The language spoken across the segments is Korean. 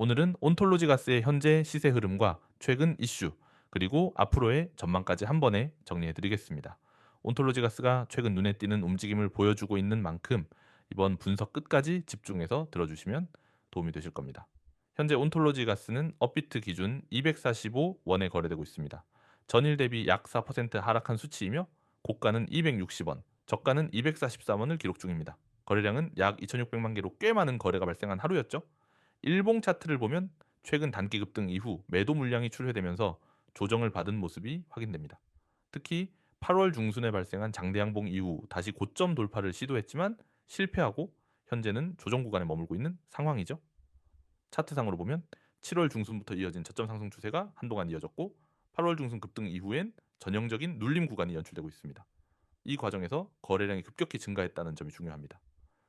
오늘은 온톨로지 가스의 현재 시세 흐름과 최근 이슈, 그리고 앞으로의 전망까지 한 번에 정리해 드리겠습니다. 온톨로지 가스가 최근 눈에 띄는 움직임을 보여주고 있는 만큼 이번 분석 끝까지 집중해서 들어주시면 도움이 되실 겁니다. 현재 온톨로지 가스는 업비트 기준 245원에 거래되고 있습니다. 전일 대비 약 4% 하락한 수치이며 고가는 260원, 저가는 243원을 기록 중입니다. 거래량은 약 2,600만 개로 꽤 많은 거래가 발생한 하루였죠. 일봉 차트를 보면 최근 단기 급등 이후 매도 물량이 출회되면서 조정을 받은 모습이 확인됩니다. 특히 8월 중순에 발생한 장대양봉 이후 다시 고점 돌파를 시도했지만 실패하고 현재는 조정 구간에 머물고 있는 상황이죠. 차트상으로 보면 7월 중순부터 이어진 저점 상승 추세가 한동안 이어졌고 8월 중순 급등 이후엔 전형적인 눌림 구간이 연출되고 있습니다. 이 과정에서 거래량이 급격히 증가했다는 점이 중요합니다.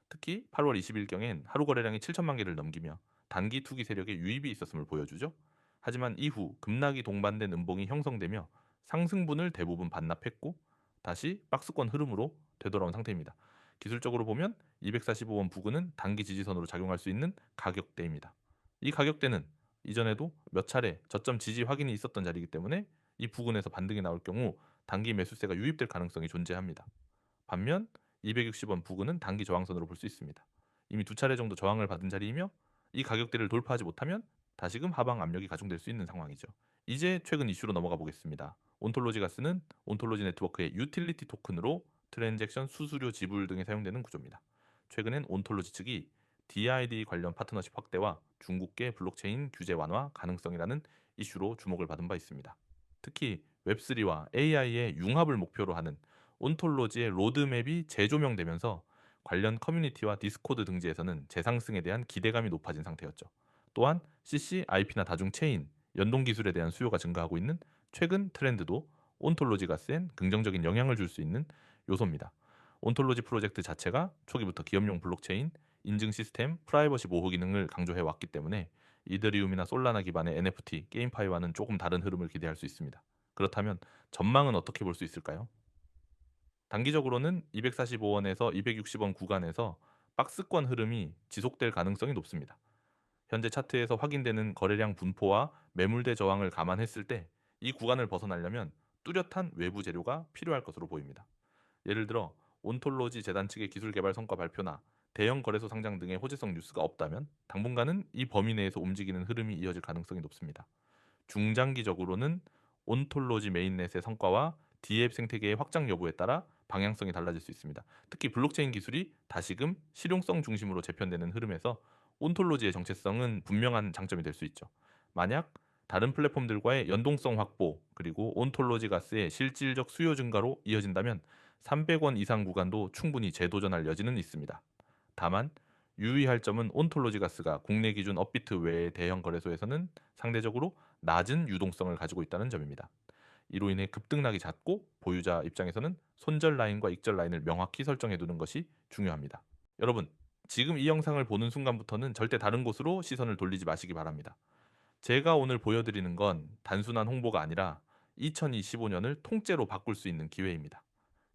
특히 8월 20일경엔 하루 거래량이 7천만 개를 넘기며 단기 투기 세력의 유입이 있었음을 보여주죠. 하지만 이후 급락이 동반된 음봉이 형성되며 상승분을 대부분 반납했고 다시 박스권 흐름으로 되돌아온 상태입니다. 기술적으로 보면 245원 부근은 단기 지지선으로 작용할 수 있는 가격대입니다. 이 가격대는 이전에도 몇 차례 저점 지지 확인이 있었던 자리이기 때문에 이 부근에서 반등이 나올 경우 단기 매수세가 유입될 가능성이 존재합니다. 반면 260원 부근은 단기 저항선으로 볼 수 있습니다. 이미 두 차례 정도 저항을 받은 자리이며 이 가격대를 돌파하지 못하면 다시금 하방 압력이 가중될 수 있는 상황이죠. 이제 최근 이슈로 넘어가 보겠습니다. 온톨로지 가스는 온톨로지 네트워크의 유틸리티 토큰으로 트랜잭션 수수료 지불 등에 사용되는 구조입니다. 최근엔 온톨로지 측이 DID 관련 파트너십 확대와 중국계 블록체인 규제 완화 가능성이라는 이슈로 주목을 받은 바 있습니다. 특히 웹3와 AI의 융합을 목표로 하는 온톨로지의 로드맵이 재조명되면서 관련 커뮤니티와 디스코드 등지에서는 재상승에 대한 기대감이 높아진 상태였죠. 또한 CC, IP나 다중 체인, 연동 기술에 대한 수요가 증가하고 있는 최근 트렌드도 온톨로지 가스엔 긍정적인 영향을 줄 수 있는 요소입니다. 온톨로지 프로젝트 자체가 초기부터 기업용 블록체인, 인증 시스템, 프라이버시 보호 기능을 강조해 왔기 때문에 이더리움이나 솔라나 기반의 NFT, 게임파이와는 조금 다른 흐름을 기대할 수 있습니다. 그렇다면 전망은 어떻게 볼 수 있을까요? 단기적으로는 245원에서 260원 구간에서 박스권 흐름이 지속될 가능성이 높습니다. 현재 차트에서 확인되는 거래량 분포와 매물대 저항을 감안했을 때 이 구간을 벗어나려면 뚜렷한 외부 재료가 필요할 것으로 보입니다. 예를 들어 온톨로지 재단 측의 기술 개발 성과 발표나 대형 거래소 상장 등의 호재성 뉴스가 없다면 당분간은 이 범위 내에서 움직이는 흐름이 이어질 가능성이 높습니다. 중장기적으로는 온톨로지 메인넷의 성과와 D앱 생태계의 확장 여부에 따라 방향성이 달라질 수 있습니다. 특히 블록체인 기술이 다시금 실용성 중심으로 재편되는 흐름에서 온톨로지의 정체성은 분명한 장점이 될 수 있죠. 만약 다른 플랫폼들과의 연동성 확보 그리고 온톨로지 가스의 실질적 수요 증가로 이어진다면 300원 이상 구간도 충분히 재도전할 여지는 있습니다. 다만 유의할 점은 온톨로지 가스가 국내 기준 업비트 외의 대형 거래소에서는 상대적으로 낮은 유동성을 가지고 있다는 점입니다. 이로 인해 급등락이 잦고 보유자 입장에서는 손절 라인과 익절 라인을 명확히 설정해 두는 것이 중요합니다. 여러분, 지금 이 영상을 보는 순간부터는 절대 다른 곳으로 시선을 돌리지 마시기 바랍니다. 제가 오늘 보여드리는 건 단순한 홍보가 아니라 2025년을 통째로 바꿀 수 있는 기회입니다.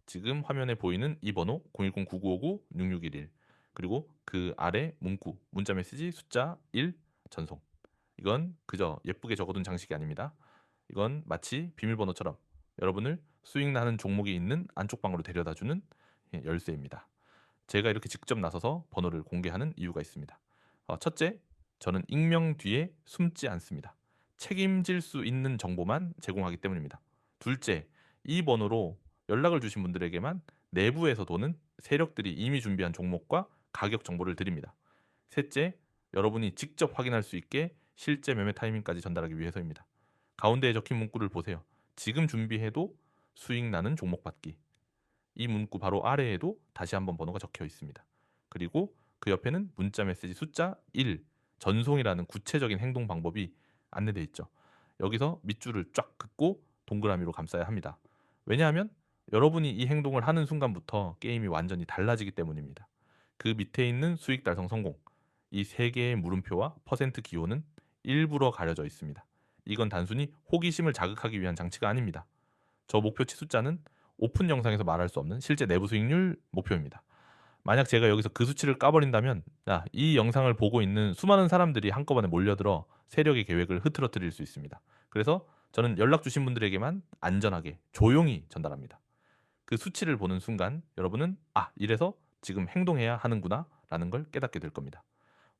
지금 화면에 보이는 이 번호 010-9959-6611 그리고 그 아래 문구 문자 메시지 숫자 1 전송 이건 그저 예쁘게 적어둔 장식이 아닙니다. 이건 마치 비밀번호처럼 여러분을 수익 나는 종목이 있는 안쪽 방으로 데려다주는 예, 열쇠입니다. 제가 이렇게 직접 나서서 번호를 공개하는 이유가 있습니다. 어, 첫째, 저는 익명 뒤에 숨지 않습니다. 책임질 수 있는 정보만 제공하기 때문입니다. 둘째, 이 번호로 연락을 주신 분들에게만 내부에서 도는 세력들이 이미 준비한 종목과 가격 정보를 드립니다. 셋째, 여러분이 직접 확인할 수 있게 실제 매매 타이밍까지 전달하기 위해서입니다. 가운데에 적힌 문구를 보세요. 지금 준비해도 수익 나는 종목 받기. 이 문구 바로 아래에도 다시 한번 번호가 적혀 있습니다. 그리고 그 옆에는 문자 메시지 숫자 1 전송이라는 구체적인 행동 방법이 안내되어 있죠. 여기서 밑줄을 쫙 긋고 동그라미로 감싸야 합니다. 왜냐하면 여러분이 이 행동을 하는 순간부터 게임이 완전히 달라지기 때문입니다. 그 밑에 있는 수익 달성 성공 이 세 개의 물음표와 퍼센트 기호는 일부러 가려져 있습니다. 이건 단순히 호기심을 자극하기 위한 장치가 아닙니다. 저 목표치 숫자는 오픈 영상에서 말할 수 없는 실제 내부 수익률 목표입니다. 만약 제가 여기서 그 수치를 까버린다면 자, 이 영상을 보고 있는 수많은 사람들이 한꺼번에 몰려들어 세력의 계획을 흐트러뜨릴 수 있습니다. 그래서 저는 연락 주신 분들에게만 안전하게 조용히 전달합니다. 그 수치를 보는 순간 여러분은 아 이래서 지금 행동해야 하는구나 라는 걸 깨닫게 될 겁니다.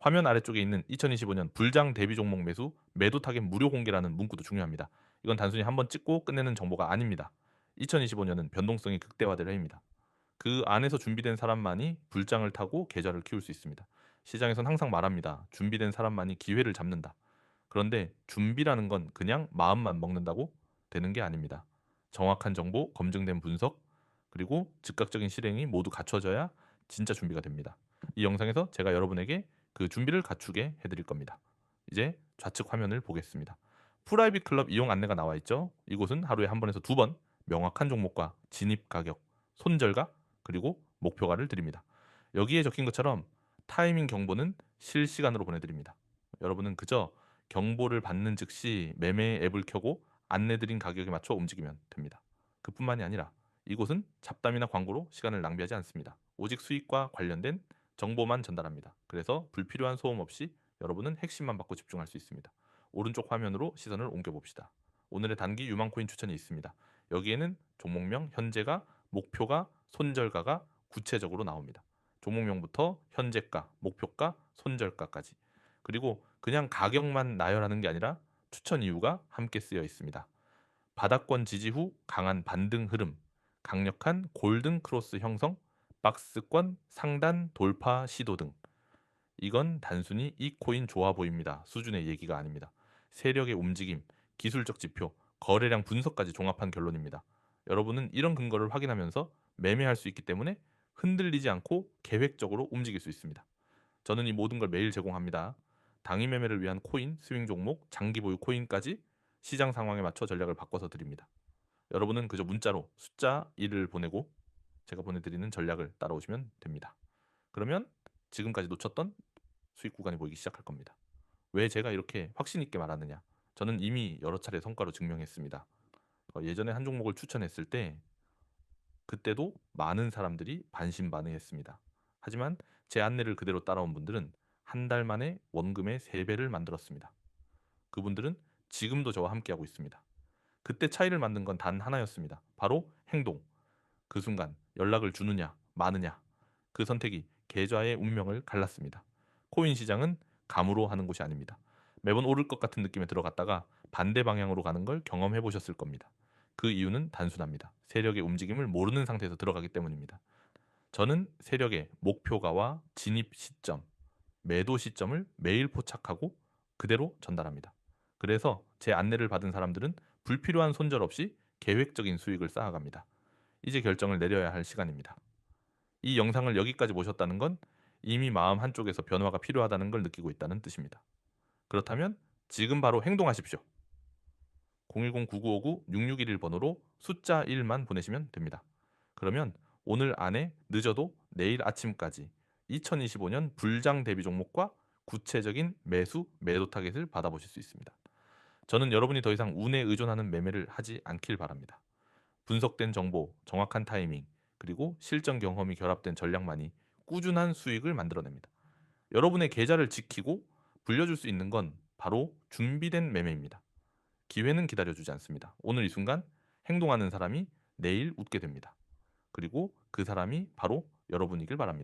화면 아래쪽에 있는 2025년 불장 대비 종목 매수 매도 타겟 무료 공개라는 문구도 중요합니다. 이건 단순히 한번 찍고 끝내는 정보가 아닙니다. 2025년은 변동성이 극대화될 해입니다. 그 안에서 준비된 사람만이 불장을 타고 계좌를 키울 수 있습니다. 시장에선 항상 말합니다. 준비된 사람만이 기회를 잡는다. 그런데 준비라는 건 그냥 마음만 먹는다고 되는 게 아닙니다. 정확한 정보, 검증된 분석, 그리고 즉각적인 실행이 모두 갖춰져야 진짜 준비가 됩니다. 이 영상에서 제가 여러분에게 그 준비를 갖추게 해드릴 겁니다. 이제 좌측 화면을 보겠습니다. 프라이빗 클럽 이용 안내가 나와 있죠. 이곳은 하루에 한 번에서 두 번 명확한 종목과 진입 가격, 손절가, 그리고 목표가를 드립니다. 여기에 적힌 것처럼 타이밍 경보는 실시간으로 보내드립니다. 여러분은 그저 경보를 받는 즉시 매매 앱을 켜고 안내드린 가격에 맞춰 움직이면 됩니다. 그뿐만이 아니라 이곳은 잡담이나 광고로 시간을 낭비하지 않습니다. 오직 수익과 관련된 정보만 전달합니다. 그래서 불필요한 소음 없이 여러분은 핵심만 받고 집중할 수 있습니다. 오른쪽 화면으로 시선을 옮겨봅시다. 오늘의 단기 유망코인 추천이 있습니다. 여기에는 종목명, 현재가, 목표가, 손절가가 구체적으로 나옵니다. 종목명부터 현재가, 목표가, 손절가까지. 그리고 그냥 가격만 나열하는 게 아니라 추천 이유가 함께 쓰여 있습니다. 바닥권 지지 후 강한 반등 흐름, 강력한 골든 크로스 형성, 박스권 상단 돌파 시도 등. 이건 단순히 이 코인 좋아 보입니다. 수준의 얘기가 아닙니다. 세력의 움직임, 기술적 지표, 거래량 분석까지 종합한 결론입니다. 여러분은 이런 근거를 확인하면서 매매할 수 있기 때문에 흔들리지 않고 계획적으로 움직일 수 있습니다. 저는 이 모든 걸 매일 제공합니다. 당일 매매를 위한 코인, 스윙 종목, 장기 보유 코인까지 시장 상황에 맞춰 전략을 바꿔서 드립니다. 여러분은 그저 문자로 숫자 1을 보내고 제가 보내드리는 전략을 따라오시면 됩니다. 그러면 지금까지 놓쳤던 수익 구간이 보이기 시작할 겁니다. 왜 제가 이렇게 확신 있게 말하느냐? 저는 이미 여러 차례 성과로 증명했습니다. 어, 예전에 한 종목을 추천했을 때 그때도 많은 사람들이 반신반의했습니다. 하지만 제 안내를 그대로 따라온 분들은 한 달 만에 원금의 3배를 만들었습니다. 그분들은 지금도 저와 함께하고 있습니다. 그때 차이를 만든 건 단 하나였습니다. 바로 행동. 그 순간 연락을 주느냐, 마느냐. 그 선택이 계좌의 운명을 갈랐습니다. 코인 시장은 감으로 하는 곳이 아닙니다. 매번 오를 것 같은 느낌에 들어갔다가 반대 방향으로 가는 걸 경험해 보셨을 겁니다. 그 이유는 단순합니다. 세력의 움직임을 모르는 상태에서 들어가기 때문입니다. 저는 세력의 목표가와 진입 시점, 매도 시점을 매일 포착하고 그대로 전달합니다. 그래서 제 안내를 받은 사람들은 불필요한 손절 없이 계획적인 수익을 쌓아갑니다. 이제 결정을 내려야 할 시간입니다. 이 영상을 여기까지 보셨다는 건 이미 마음 한쪽에서 변화가 필요하다는 걸 느끼고 있다는 뜻입니다. 그렇다면 지금 바로 행동하십시오. 010-9959-6611 번호로 숫자 1만 보내시면 됩니다. 그러면 오늘 안에 늦어도 내일 아침까지 2025년 불장 대비 종목과 구체적인 매수, 매도 타겟을 받아보실 수 있습니다. 저는 여러분이 더 이상 운에 의존하는 매매를 하지 않길 바랍니다. 분석된 정보, 정확한 타이밍, 그리고 실전 경험이 결합된 전략만이 꾸준한 수익을 만들어냅니다. 여러분의 계좌를 지키고 불려줄 수 있는 건 바로 준비된 매매입니다. 기회는 기다려주지 않습니다. 오늘 이 순간 행동하는 사람이 내일 웃게 됩니다. 그리고 그 사람이 바로 여러분이길 바랍니다.